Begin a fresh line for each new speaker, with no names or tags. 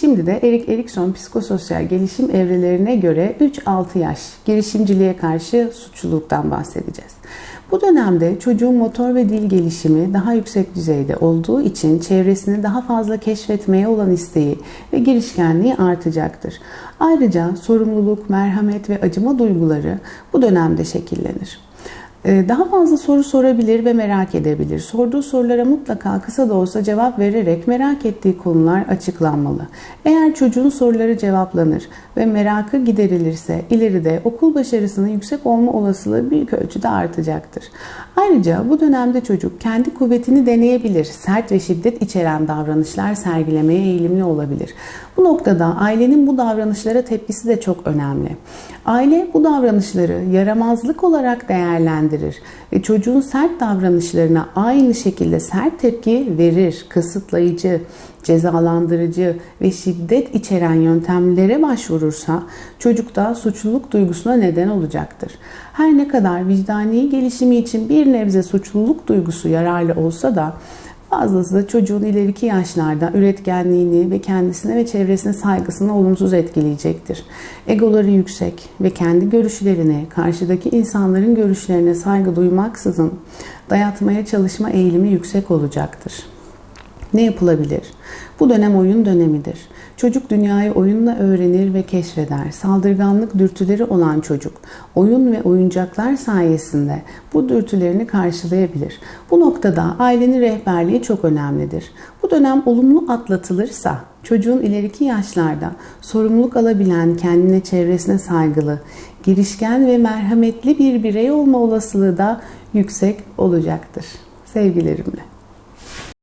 Şimdi de Erik Erikson psikososyal gelişim evrelerine göre 3-6 yaş girişimciliğe karşı suçluluktan bahsedeceğiz. Bu dönemde çocuğun motor ve dil gelişimi daha yüksek düzeyde olduğu için çevresini daha fazla keşfetmeye olan isteği ve girişkenliği artacaktır. Ayrıca sorumluluk, merhamet ve acıma duyguları bu dönemde şekillenir. Ee, daha fazla soru sorabilir ve merak edebilir. Sorduğu sorulara mutlaka kısa da olsa cevap vererek merak ettiği konular açıklanmalı. Eğer çocuğun soruları cevaplanır ve merakı giderilirse ileride okul başarısının yüksek olma olasılığı büyük ölçüde artacaktır. Ayrıca bu dönemde çocuk kendi kuvvetini deneyebilir. Sert ve şiddet içeren davranışlar sergilemeye eğilimli olabilir. Bu noktada ailenin bu davranışlara tepkisi de çok önemli. Aile bu davranışları yaramazlık olarak değerlendirir ve çocuğun sert davranışlarına aynı şekilde sert tepki verir. Kısıtlayıcı, cezalandırıcı ve şiddet içeren yöntemlere başvurursa çocukta suçluluk duygusuna neden olacaktır. Her ne kadar vicdani gelişimi için bir nebze suçluluk duygusu yararlı olsa da Fazlası da çocuğun ileriki yaşlarda üretkenliğini ve kendisine ve çevresine saygısını olumsuz etkileyecektir. Egoları yüksek ve kendi görüşlerine, karşıdaki insanların görüşlerine saygı duymaksızın dayatmaya çalışma eğilimi yüksek olacaktır. Ne yapılabilir? Bu dönem oyun dönemidir. Çocuk dünyayı oyunla öğrenir ve keşfeder. Saldırganlık dürtüleri olan çocuk oyun ve oyuncaklar sayesinde bu dürtülerini karşılayabilir. Bu noktada ailenin rehberliği çok önemlidir. Bu dönem olumlu atlatılırsa çocuğun ileriki yaşlarda sorumluluk alabilen, kendine çevresine saygılı, girişken ve merhametli bir birey olma olasılığı da yüksek olacaktır. Sevgilerimle.